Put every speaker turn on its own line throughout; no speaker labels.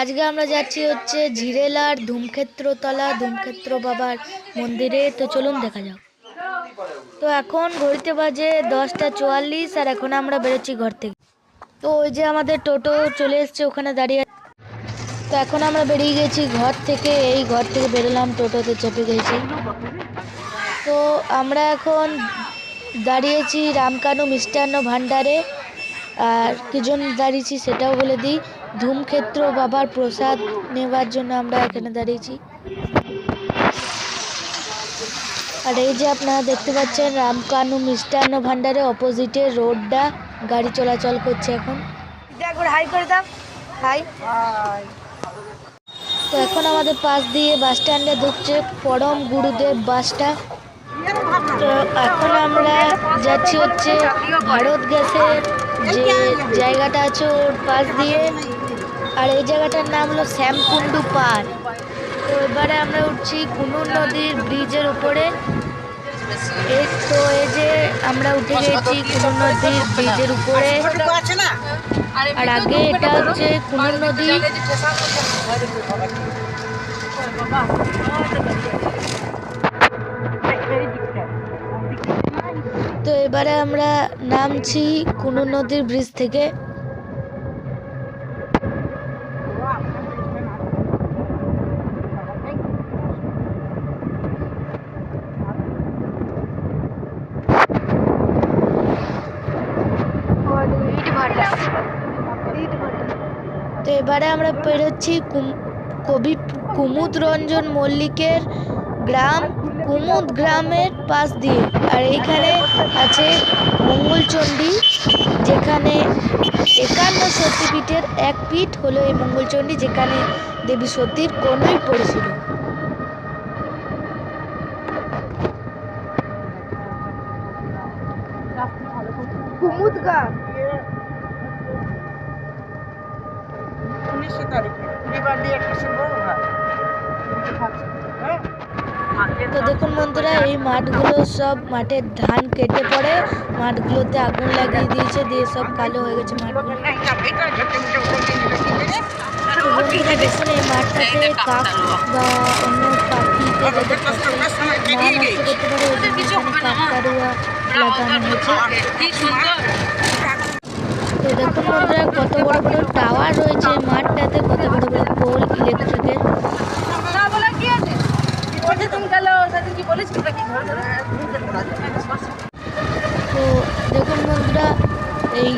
আজকে আমরা যাচ্ছি হচ্ছে ঝিরেলার ধূমক্ষেত্রতলা, ধূমক্ষেত্র বাবার মন্দিরে। তো চলুন দেখা যাক। তো এখন ঘড়িতে বাজে দশটা চুয়াল্লিশ, আর এখন আমরা বেরোচ্ছি ঘর থেকে। তো ওই যে আমাদের টোটো চলে এসছে, ওখানে দাঁড়িয়ে। তো এখন আমরা বেরিয়ে গেছি ঘর থেকে। এই ঘর থেকে বেরোলাম, টোটোতে চেপে গেছি। তো আমরা এখন দাঁড়িয়েছি রামকানু মিষ্টান্ন ভাণ্ডারে। আর কিজন দাঁড়িয়েছি সেটাও বলে দিই। ধূমক্ষেত্র বাবার প্রসাদ নেবার জন্য আমরা এখানে দাঁড়িয়েছি। আর এই যে আপনারা দেখতে পাচ্ছেন রামকানু মিষ্টান্ন ভাণ্ডারে অপোজিটে রোডটা গাড়ি চলাচল করছে এখন। একবার হাই করে দাও। হাই তো এখন আমাদের পাশ দিয়ে বাস স্ট্যান্ডে ঢুকছে পরম গুরুদেব বাসটা তো এখন আমরা যাচ্ছি হচ্ছে ভারত গ্যাসের যে জায়গাটা আছে ওর পাশ দিয়ে। আর এই জায়গাটার নাম হলো শ্যামকুণ্ডু পার্ক তো এবারে আমরা উঠছি কুনুর নদীর ব্রিজের উপরে। তো এই যে আমরা উঠে গেছি কুনুর নদীর ব্রিজের উপরে। আর আগে এটা হচ্ছে কুনুর নদী। তো এবারে আমরা নামছি কুনুর নদীর ব্রিজ থেকে তো কুম- কবি কুমুদ রঞ্জন মল্লিকের গ্রাম, কুমুদ গ্রামের পাশ দিয়ে। আর এইখানে আছে মঙ্গলচণ্ডী, যেখানে একান্ন সতীপীঠের এক পীঠ হলো এই মঙ্গলচণ্ডী, যেখানে দেবী সতীর কনুই পড়েছিল। কুমুদ গ্রাম।
উনিশশো তারিখে। এবার দিয়ে একটা শুভ হয়?
তো দেখুন বন্ধুরা এই মাঠগুলো সব মাঠের ধান কেটে পড়ে মাঠগুলোতে আগুন লাগিয়ে দিয়েছে দিয়ে সব কালো হয়ে গেছে মাঠগুলো বন্ধুরা দেখুন এই মাঠটাতে কাক বা অন্য পাখিতে নষ্ট করতে পারে লাগানো হয়েছে। তো দেখুন বন্ধুরা, কত বড় বড় টাওয়ার রয়েছে মাঠটাতে, কত বড় বড় পোল ইলেকট্রিকের তো দেখুন বন্ধুরা, এই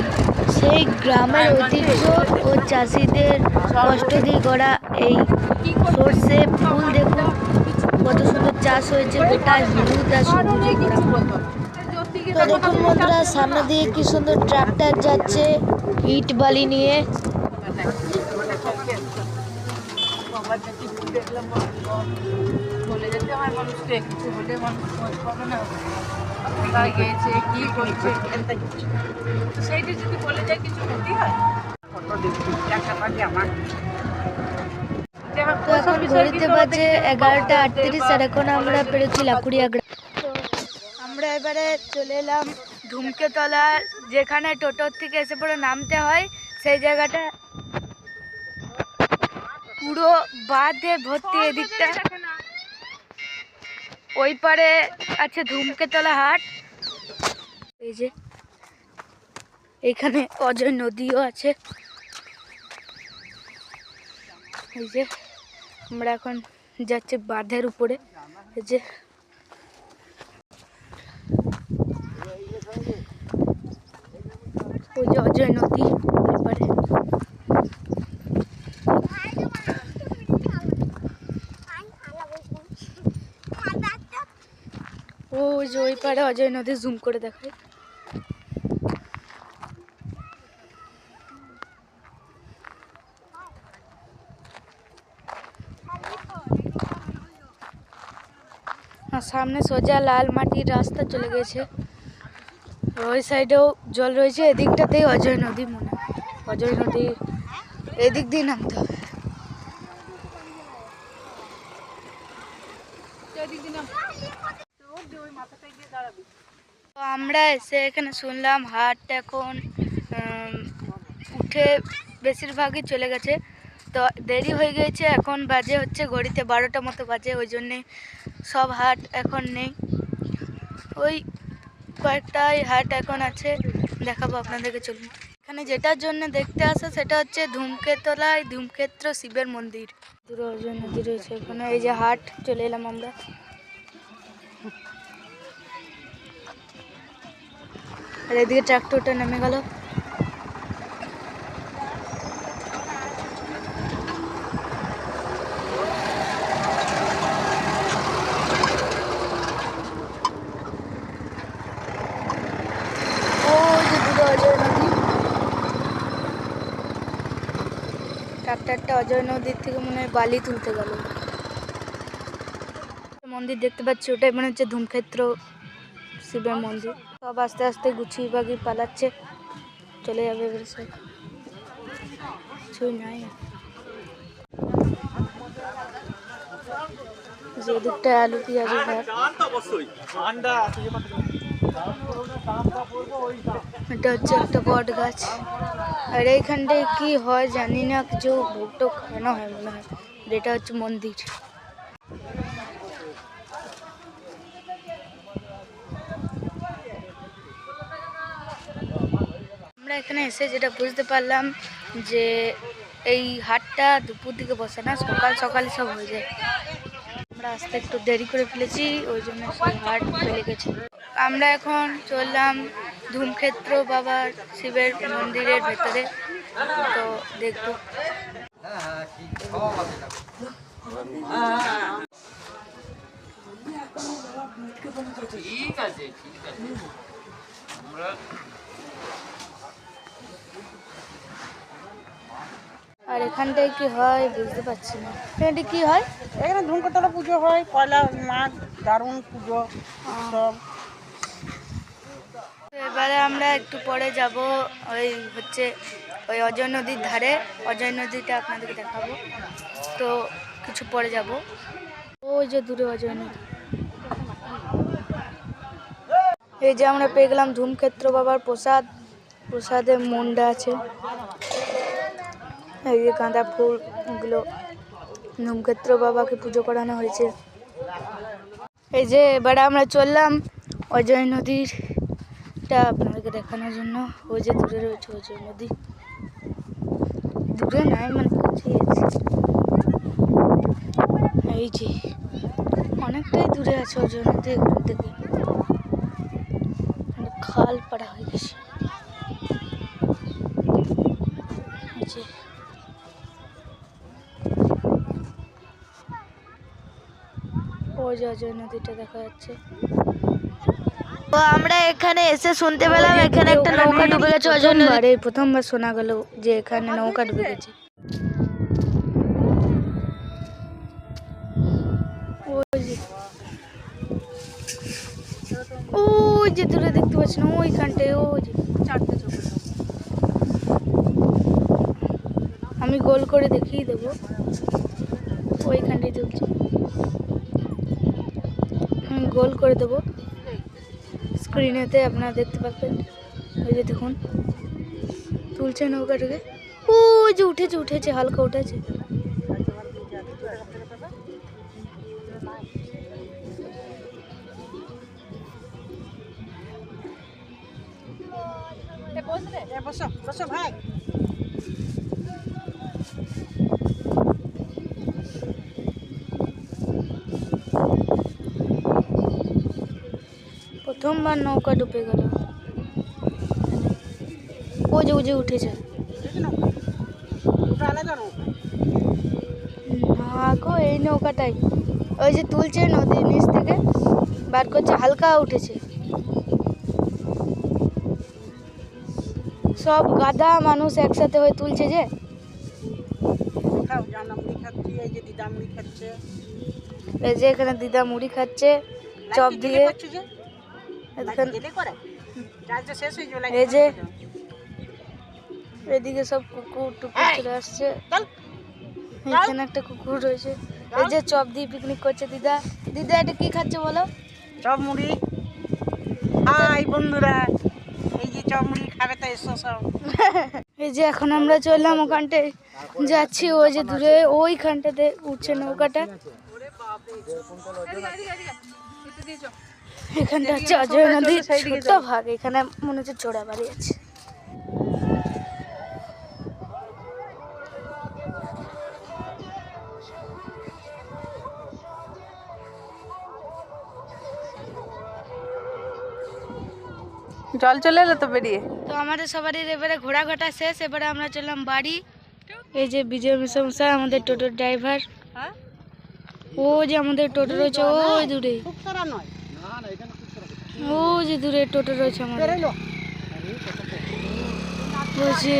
সেই গ্রামের ঐতিহ্য ও চাষিদের কষ্ট দিয়ে গড়া এই সর্ষে ফুল দেখুন কত সুন্দর চাষ হয়েছে, গোটা হলুদ আর সবুজে। তো দেখুন বন্ধুরা সামনে দিয়ে কি সুন্দর ট্রাক্টর যাচ্ছে ইট বালি নিয়ে।
সেইটা যদি বলে যায় কিছু ক্ষতি হয় কত দেখছি দেখা পাচ্ছি আমার
তো এখন ঘড়িতে বাজে এগারোটা আটত্রিশ আর এখন আমরা পেরেছি লাকুড়িয়া এবারে চলে এলাম ধুমকেতলা যেখানে টোটোর থেকে এসে পরে নামতে হয় সেই জায়গাটা পুরো বাঁধে ভর্তি এদিকটা। ওই পারে আছে ধুমকেতলা হাট। এই যে এইখানে অজয় নদীও আছে। এই যে আমরা এখন যাচ্ছি বাঁধের উপরে। এই যে ওই যে অজয় নদী এবারে ওই যে ওই পারে অজয় নদী জুম করে দেখায়। সামনে সোজা লাল মাটির রাস্তা চলে গেছে। ওই সাইডেও জল রয়েছে, এদিকটাতেই অজয় নদী মনে অজয় নদী, এদিক দিয়ে নামতে হবে। তো আমরা এসে এখানে শুনলাম হাটটা এখন উঠে বেশিরভাগই চলে গেছে। তো দেরি হয়ে গেছে এখন বাজে হচ্ছে ঘড়িতে বারোটা মতো বাজে, ওই জন্যে সব হাট এখন নেই। ওই কয়েকটাই হাট এখন আছে, দেখাবো আপনাদেরকে, চলুন। এখানে যেটার জন্য দেখতে আসে সেটা হচ্ছে ধূমকেতলায় ধূমক্ষেত্র শিবের মন্দির। দূরে অর্জুন নদী রয়েছে এখানে, এই যে হাট চলে এলাম আমরা। আর এদিকে ট্রাক্টরটা নেমে গেল ওই যে দূরে অজয় নদী ট্রাক্টরটা অজয় নদীর থেকে মনে হয় বালি তুলতে গেল। মন্দির দেখতে পাচ্ছি, ওটাই মনে হচ্ছে ধূমক্ষেত্র, শিবের মন্দির। সব আস্তে আস্তে গুছিয়ে বাগিয়ে পালাচ্ছে, চলে যাবে এবার সব। কিছুই নাই। যে দিকটা আলু পেঁয়াজের ঘাট এটা হচ্ছে একটা বট গাছ। আর এইখানটায় কি হয় জানি না, কিছু ভোগ টোক খাওয়ানো হয় মনে হয়। এটা হচ্ছে মন্দির। আমরা এখানে এসে যেটা বুঝতে পারলাম যে এই হাটটা দুপুর দিকে বসে না, সকাল সকাল সব হয়ে যায়। আমরা আসতে একটু দেরি করে ফেলেছি, ওই জন্য সেই হাট ফেলে গেছে। আমরা এখন চললাম ধূমক্ষেত্র বাবার শিবের মন্দিরের ভেতরে তো দেখব।
ঠিক আছে ঠিক আছে। আমরা
আর এখানটায় কি হয় বুঝতে পারছি না। এখানটা কি হয়?
এখানে ধূমকতলা পুজো হয় পয়লা মাঘ দারুণ পুজো সব।
এবারে আমরা একটু পরে যাব ওই হচ্ছে ওই অজয় নদীর ধারে। অজয় নদীটা আপনাদেরকে দেখাবো। তো কিছু পরে যাব। ওই যে দূরে অজয় নদী। এই যে আমরা পেয়ে গেলাম ধূমক্ষেত্র বাবার প্রসাদ। প্রসাদে মুন্ডা আছে। এই যে গাঁদা ফুল এগুলো ধূমক্ষেত্র বাবাকে পুজো করানো হয়েছে। এই যে এবারে আমরা চললাম অজয় নদীরটা আপনাদেরকে দেখানোর জন্য, ওই যে দূরে রয়েছে অজয় নদী। দূরে নাই মানে এই যে, অনেকটাই দূরে আছে অজয় নদী, এখান থেকে। মানে খাল পাড়া হয়ে গেছে। যে, ওই যে নদীটা দেখা যাচ্ছে। তো আমরা এখানে এসে শুনতে পেলাম এখানে একটা নৌকা ডুবে গেছে নদী এই প্রথমবার শোনা গেল যে এখানে নৌকা ডুবে গেছে। ওই যে, ওই দেখতে পাচ্ছি না ওইখানটায়, ওই যে
চারটে
আমি গোল করে দেখিয়ে দেবো। ওইখানটায় তুলছি আমি গোল করে দেবো। স্ক্রিনেতে আপনারা দেখতে পাচ্ছেন। ওই যে দেখুন, তুলছে নৌকাটাকে। ও যে উঠেছে উঠেছে, হালকা উঠেছে।
বসো বসো ভাই।
প্রথমবার নৌকা ডুবে গেল। ওই যে যে উঠেছে।
না
গো, এই নৌকাটাই। ওই যে তুলছে নদীর নিচ থেকে, বার করছে, হালকা উঠেছে। সব গাদা মানুষ একসাথে হয়ে তুলছে যে।
এই যে
এখানে দিদা মুড়ি খাচ্ছে, চপ দিয়ে। এই যে এদিকে সব কুকুর টুকুর চলে আসছে। এখানে একটা কুকুর রয়েছে। এই যে চপ দিয়ে পিকনিক করছে দিদা। দিদা এটা কি খাচ্ছে বলো?
চপ মুড়ি। হাই বন্ধুরা এই যে চপ মুড়ি খাবে তো এসো সব।
এই যে এখন আমরা চললাম ওখানটায়। যাচ্ছি ওই যে দূরে ওইখানটাতে উঠছে নৌকাটা। এখানটা হচ্ছে অজয় নদীর ছোট ভাগ এখানে মনে হচ্ছে চোরা বাড়ি আছে।
জল চলে এলো তো বেরিয়ে?
তো আমাদের সবারই এবারে ঘোরাঘাটা শেষ এবারে আমরা চললাম বাড়ি। এই যে বিজয় মিশমশাই আমাদের টোটোর ড্রাইভার
হ্যাঁ?
ও যে আমাদের টোটো রয়েছে ওই দূরে। ও যে দূরে টোটো রয়েছে আমাদের। বলছি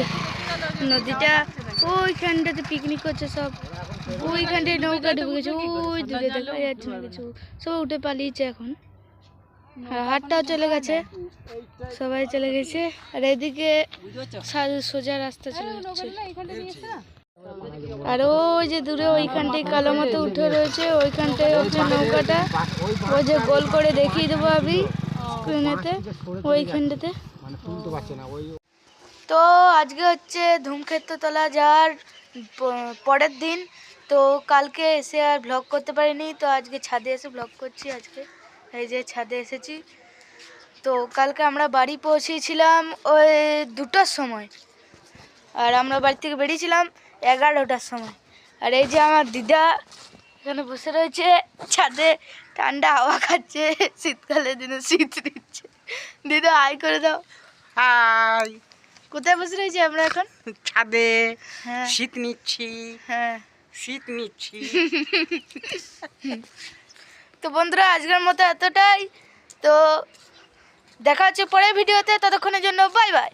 নদীটা ওইখানটাতে পিকনিক করছে সব। ওইখানটায় নৌকা ঢুকে গেছে। ওই দূরে দেখা যাচ্ছে না কিছু। সব উঠে পালিয়েছে এখন। আর হাটটাও চলে গেছে। সবাই চলে গেছে। আর এদিকে সোজা রাস্তা চলে যাচ্ছে। আর ওই যে দূরে ওইখানটায় কালো মতো উঠে রয়েছে, ওইখানটায় হচ্ছে নৌকাটা। ওই যে গোল করে দেখিয়ে দেবো আমি স্ক্রিনেতে ওইখানটাতে। তো আজকে হচ্ছে ধূমক্ষেত্রতলা যাওয়ার পরের দিন। তো কালকে এসে আর ব্লগ করতে পারিনি, তো আজকে ছাদে এসে ব্লগ করছি আজকে। এই যে ছাদে এসেছি। তো কালকে আমরা বাড়ি পৌঁছেছিলাম ওই দুটোর সময়। আর আমরা বাড়ি থেকে বেরিয়েছিলাম এগারোটার সময়। আর এই যে আমার দিদা এখানে বসে রয়েছে ছাদে ঠান্ডা হাওয়া খাচ্ছে শীতকালের দিনে শীত দিচ্ছে। দিদা আই করে দাও।
হাই।
কোথায় বসে রয়েছি আমরা এখন?
ছাদে।
হ্যাঁ।
শীত নিচ্ছি।
হ্যাঁ।
শীত নিচ্ছি।
তো বন্ধুরা আজকের মতো এতটাই। তো দেখা হচ্ছে পরের ভিডিওতে। ততক্ষণের জন্য বাই বাই।